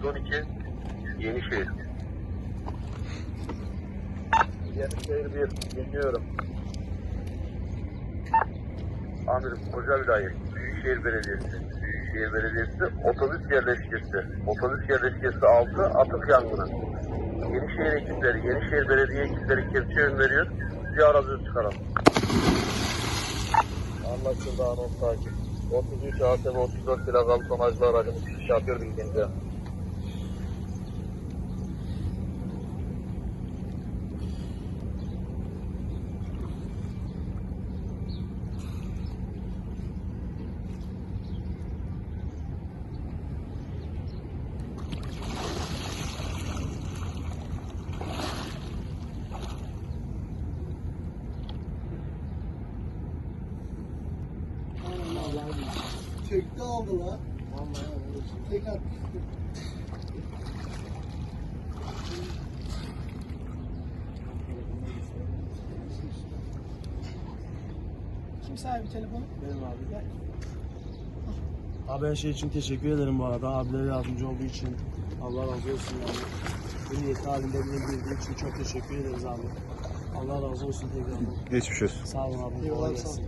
112 Yenişehir. Yenişehir 1 dinliyorum. Amirim Koca Vilayet, Büyükşehir Belediyesi, Büyükşehir Belediyesi otobüs yerleşkesi, otobüs yerleşkesi 6 atık yangını. Yenişehir ekipleri, Yenişehir Belediye ekipleri kepçe yön veriyor. Bir aracı çıkaralım. Anlaşıldı anons takip. 33 ATV 34 plakalı tonajlı aracımız şoför bildiğince. Çekti aldı la. Tek at. Kim sahibi telefonu? Benim abi. Gel. Abi her şey için teşekkür ederim bu arada. Abilere yardımcı olduğu için. Allah razı olsun yani. Bu niyet halinde bile girdiği için çok teşekkür ederiz abi. Allah razı olsun tekrar. Geçmiş olsun. Sağ olun abi. Kolay gelsin.